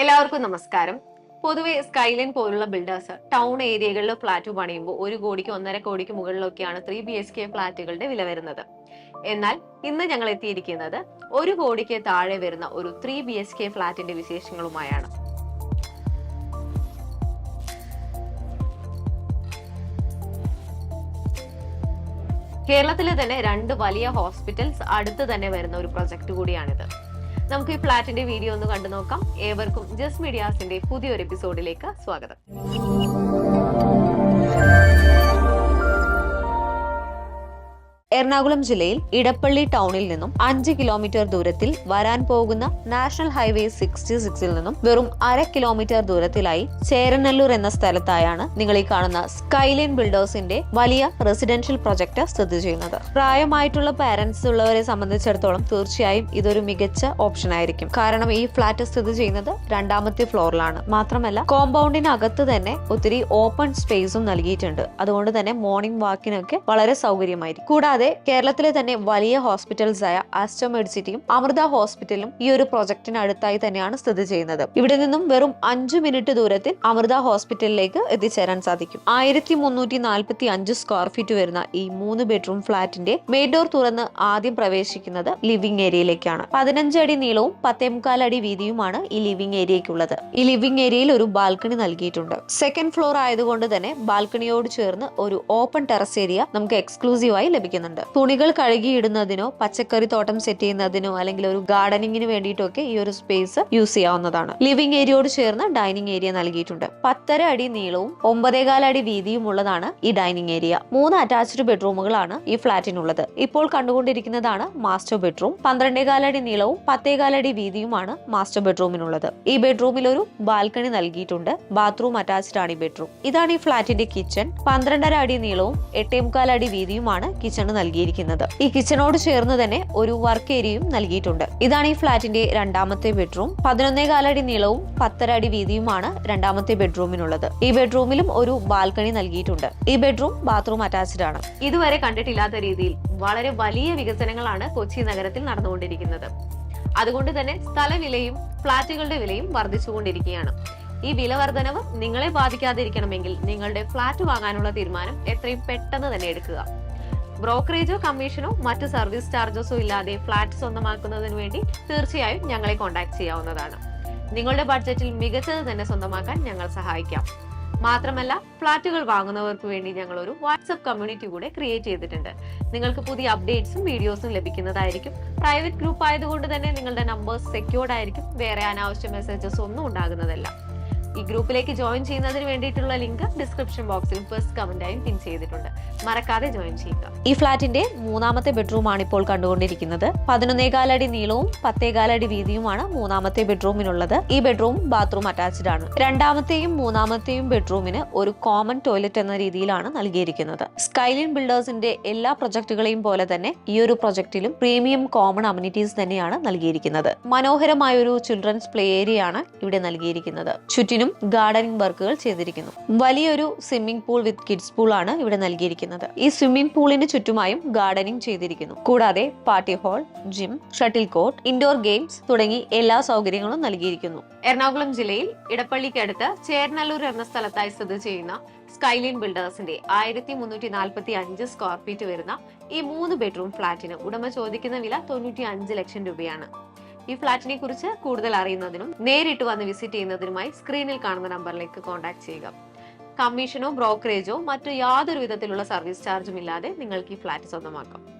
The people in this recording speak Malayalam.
എല്ലാവർക്കും നമസ്കാരം. പൊതുവെ സ്കൈലൈൻ പോലുള്ള ബിൽഡേഴ്സ് ടൗൺ ഏരിയകളിൽ ഫ്ലാറ്റ് പണിയുമ്പോൾ ഒരു കോടിക്ക് ഒന്നര കോടിക്ക് മുകളിലൊക്കെയാണ് ത്രീ ബി എച്ച് കെ ഫ്ളാറ്റുകളുടെ വില വരുന്നത്. എന്നാൽ ഇന്ന് ഞങ്ങൾ എത്തിയിരിക്കുന്നത് ഒരു കോടിക്ക് താഴെ വരുന്ന ഒരു ത്രീ ബി എച്ച് കെ ഫ്ളാറ്റിന്റെ വിശേഷങ്ങളുമായാണ്. കേരളത്തിലെ തന്നെ രണ്ട് വലിയ ഹോസ്പിറ്റൽസ് അടുത്ത് തന്നെ വരുന്ന ഒരു പ്രൊജക്ട് കൂടിയാണിത്. നമുക്ക് ഈ ഫ്ലാറ്റിന്റെ വീഡിയോ ഒന്ന് കണ്ടു നോക്കാം. ഏവർക്കും ജസ് മീഡിയാസിന്റെ പുതിയൊരു എപ്പിസോഡിലേക്ക് സ്വാഗതം. എറണാകുളം ജില്ലയിൽ ഇടപ്പള്ളി ടൗണിൽ നിന്നും അഞ്ച് കിലോമീറ്റർ ദൂരത്തിൽ വരാൻ പോകുന്ന നാഷണൽ ഹൈവേ സിക്സ്റ്റി സിക്സിൽ നിന്നും വെറും അര കിലോമീറ്റർ ദൂരത്തിലായി ചേരനല്ലൂർ എന്ന സ്ഥലത്തായാണ് നിങ്ങൾ ഈ കാണുന്ന സ്കൈലൈൻ ബിൽഡേഴ്സിന്റെ വലിയ റെസിഡൻഷ്യൽ പ്രൊജക്ട് സ്ഥിതി ചെയ്യുന്നത്. പ്രായമായിട്ടുള്ള പാരന്റ്സ് ഉള്ളവരെ സംബന്ധിച്ചിടത്തോളം തീർച്ചയായും ഇതൊരു മികച്ച ഓപ്ഷൻ ആയിരിക്കും. കാരണം ഈ ഫ്ളാറ്റ് സ്ഥിതി ചെയ്യുന്നത് രണ്ടാമത്തെ ഫ്ലോറിലാണ് മാത്രമല്ല കോമ്പൗണ്ടിനകത്ത് തന്നെ ഒത്തിരി ഓപ്പൺ സ്പേസും നൽകിയിട്ടുണ്ട്. അതുകൊണ്ട് തന്നെ മോർണിംഗ് വാക്കിനൊക്കെ വളരെ സൗകര്യമായിരിക്കും. കൂടാതെ കേരളത്തിലെ തന്നെ വലിയ ഹോസ്പിറ്റൽസ് ആയ ആസ്റ്റോ മെഡിസിറ്റിയും അമൃത ഹോസ്പിറ്റലും ഈ ഒരു പ്രൊജക്ടിന് അടുത്തായി തന്നെയാണ് സ്ഥിതി ചെയ്യുന്നത്. ഇവിടെ നിന്നും വെറും അഞ്ചു മിനിറ്റ് ദൂരത്തിൽ അമൃത ഹോസ്പിറ്റലിലേക്ക് എത്തിച്ചേരാൻ സാധിക്കും. ആയിരത്തി മുന്നൂറ്റി നാൽപ്പത്തി അഞ്ച് സ്ക്വയർ ഫീറ്റ് വരുന്ന ഈ മൂന്ന് ബെഡ്റൂം ഫ്ളാറ്റിന്റെ മെയിൻ ഡോർ തുറന്ന് ആദ്യം പ്രവേശിക്കുന്നത് ലിവിംഗ് ഏരിയയിലേക്കാണ്. പതിനഞ്ച് അടി നീളവും പത്തേമുക്കാൽ അടി വീതിയുമാണ് ഈ ലിവിംഗ് ഏരിയയ്ക്കുള്ളത്. ഈ ലിവിംഗ് ഏരിയയിൽ ഒരു ബാൽക്കണി നൽകിയിട്ടുണ്ട്. സെക്കൻഡ് ഫ്ലോർ ആയതുകൊണ്ട് തന്നെ ബാൽക്കണിയോട് ചേർന്ന് ഒരു ഓപ്പൺ ടെറസ് ഏരിയ നമുക്ക് എക്സ്ക്ലൂസീവായി ലഭിക്കുന്നുണ്ട്. തുണികൾ കഴുകിയിടുന്നതിനോ പച്ചക്കറി തോട്ടം സെറ്റ് ചെയ്യുന്നതിനോ അല്ലെങ്കിൽ ഒരു ഗാർഡനിങ്ങിന് വേണ്ടിയിട്ടൊക്കെ ഈ ഒരു സ്പേസ് യൂസ് ചെയ്യാവുന്നതാണ്. ലിവിംഗ് ഏരിയയോട് ചേർന്ന് ഡൈനിങ് ഏരിയ നൽകിയിട്ടുണ്ട്. പത്തര അടി നീളവും ഒമ്പതേകാൽ അടി വീതിയും ഉള്ളതാണ് ഈ ഡൈനിങ് ഏരിയ മൂന്ന് അറ്റാച്ച്ഡ് ബെഡ്റൂമുകളാണ് ഈ ഫ്ളാറ്റിനുള്ളത് ഇപ്പോൾ കണ്ടുകൊണ്ടിരിക്കുന്നതാണ് മാസ്റ്റർ ബെഡ്റൂം പന്ത്രണ്ടേകാൽ അടി നീളവും പത്തേകാൽ അടി വീതിയുമാണ് മാസ്റ്റർ ബെഡ്റൂമിനുള്ളത് ഈ ബെഡ്റൂമിൽ ഒരു ബാൽക്കണി നൽകിയിട്ടുണ്ട്. ബാത്റൂം അറ്റാച്ച്ഡ് ആണ് ഈ ബെഡ്റൂം ഇതാണ് ഈ ഫ്ളാറ്റിന്റെ കിച്ചൺ പന്ത്രണ്ടര അടി നീളവും എട്ടേമുക്കാൽ അടി വീതിയുമാണ് കിച്ചണ് നൽകിയിരിക്കുന്നത്. ഈ കിച്ചണോട് ചേർന്ന് തന്നെ ഒരു വർക്ക് ഏരിയയും നൽകിയിട്ടുണ്ട്. ഇതാണ് ഈ ഫ്ളാറ്റിന്റെ രണ്ടാമത്തെ ബെഡ്റൂം. പതിനൊന്നേ കാലടി നീളവും പത്തര അടി വീതിയുമാണ് രണ്ടാമത്തെ ബെഡ്റൂമിനുള്ളത്. ഈ ബെഡ്റൂമിലും ഒരു ബാൽക്കണി നൽകിയിട്ടുണ്ട്. ഈ ബെഡ്റൂം ബാത്റൂം അറ്റാച്ച്ഡ് ആണ്. ഇതുവരെ കണ്ടിട്ടില്ലാത്ത രീതിയിൽ വളരെ വലിയ വികസനങ്ങളാണ് കൊച്ചി നഗരത്തിൽ നടന്നുകൊണ്ടിരിക്കുന്നത്. അതുകൊണ്ട് തന്നെ സ്ഥലവിലയും ഫ്ളാറ്റുകളുടെ വിലയും വർദ്ധിച്ചുകൊണ്ടിരിക്കുകയാണ്. ഈ വില വർധനവ് നിങ്ങളെ ബാധിക്കാതിരിക്കണമെങ്കിൽ നിങ്ങളുടെ ഫ്ളാറ്റ് വാങ്ങാനുള്ള തീരുമാനം എത്രയും പെട്ടെന്ന് തന്നെ എടുക്കുക. ബ്രോക്കറേജോ കമ്മീഷനോ മറ്റ് സർവീസ് ചാർജസോ ഇല്ലാതെ ഫ്ലാറ്റ് സ്വന്തമാക്കുന്നതിന് വേണ്ടി തീർച്ചയായും ഞങ്ങളെ കോൺടാക്ട് ചെയ്യാവുന്നതാണ്. നിങ്ങളുടെ ബഡ്ജറ്റിൽ മികച്ചത് തന്നെ സ്വന്തമാക്കാൻ ഞങ്ങൾ സഹായിക്കാം. മാത്രമല്ല ഫ്ലാറ്റുകൾ വാങ്ങുന്നവർക്ക് വേണ്ടി ഞങ്ങൾ ഒരു വാട്സപ്പ് കമ്മ്യൂണിറ്റി കൂടെ ക്രിയേറ്റ് ചെയ്തിട്ടുണ്ട്. നിങ്ങൾക്ക് പുതിയ അപ്ഡേറ്റ്സും വീഡിയോസും ലഭിക്കുന്നതായിരിക്കും. പ്രൈവറ്റ് ഗ്രൂപ്പ് ആയതുകൊണ്ട് തന്നെ നിങ്ങളുടെ നമ്പേഴ്സ് സെക്യൂർഡ് ആയിരിക്കും. വേറെ അനാവശ്യ മെസ്സേജസ് ഒന്നും ഉണ്ടാകുന്നതല്ല. ഈ ഗ്രൂപ്പിലേക്ക് ജോയിൻ ചെയ്യുന്നതിന് വേണ്ടിയിട്ടുള്ള ലിങ്ക് ഡിസ്ക്രിപ്ഷൻ ബോക്സിൽ ഫസ്റ്റ് കമന്റായും പിൻ ചെയ്തിട്ടുണ്ട്. മറക്കാതെ ജോയിൻ ചെയ്യുക. ഈ ഫ്ളാറ്റിന്റെ മൂന്നാമത്തെ ബെഡ്റൂം ആണ് ഇപ്പോൾ കണ്ടുകൊണ്ടിരിക്കുന്നത്. പതിനൊന്നേകാലടി നീളവും പത്തേകാലടി വീതിയുമാണ് മൂന്നാമത്തെ ബെഡ്റൂമിനുള്ളത് ഈ ബെഡ്റൂം ബാത്റൂം അറ്റാച്ച്ഡ് ആണ്. രണ്ടാമത്തെയും മൂന്നാമത്തെയും ബെഡ്റൂമിന് ഒരു കോമൺ ടോയ്ലറ്റ് എന്ന രീതിയിലാണ് നൽകിയിരിക്കുന്നത്. സ്കൈലിൻ ബിൽഡേഴ്സിന്റെ എല്ലാ പ്രൊജക്ടുകളെയും പോലെ തന്നെ ഈ ഒരു പ്രൊജക്ടിലും പ്രീമിയം കോമൺ അമ്യൂണിറ്റീസ് തന്നെയാണ് നൽകിയിരിക്കുന്നത്. മനോഹരമായ ഒരു ചിൽഡ്രൻസ് പ്ലേ ഏരിയ ആണ് ഇവിടെ നൽകിയിരിക്കുന്നത്. ചുറ്റിനും ഗാർഡനിങ് വർക്കുകൾ ചെയ്തിരിക്കുന്നു. വലിയൊരു swimming pool with kids pool ആണ് ഇവിടെ നൽകിയിരിക്കുന്നത്. ഈ സ്വിമ്മിംഗ് പൂളിന് ചുറ്റുമായും ഗാർഡനിങ് ചെയ്തിരിക്കുന്നു. കൂടാതെ party hall gym shuttle court indoor games തുടങ്ങി എല്ലാ സൗകര്യങ്ങളും നൽകിയിരിക്കുന്നു. എറണാകുളം ജില്ലയിൽ ഇടപ്പള്ളിക്കടുത്ത് ചേർനല്ലൂർ എന്ന സ്ഥലത്തായി സ്ഥിതി ചെയ്യുന്ന സ്കൈലൈൻ ബിൽഡേഴ്സിന്റെ ആയിരത്തി മുന്നൂറ്റി നാൽപ്പത്തി അഞ്ച് സ്ക്വയർ ഫീറ്റ് വരുന്ന ഈ മൂന്ന് ബെഡ്റൂം ഫ്ളാറ്റിന് ഉടമ ചോദിക്കുന്ന വില തൊണ്ണൂറ്റി അഞ്ച് ലക്ഷം രൂപയാണ്. ഈ ഫ്ളാറ്റിനെ കുറിച്ച് കൂടുതൽ അറിയുന്നതിനും നേരിട്ട് വന്ന് വിസിറ്റ് ചെയ്യുന്നതിനുമായി സ്ക്രീനിൽ കാണുന്ന നമ്പറിലേക്ക് കോൺടാക്ട് ചെയ്യുക. കമ്മീഷനോ ബ്രോക്കറേജോ മറ്റു യാതൊരു വിധത്തിലുള്ള സർവീസ് ചാർജും ഇല്ലാതെ നിങ്ങൾക്ക് ഈ ഫ്ളാറ്റ് സ്വന്തമാക്കാം.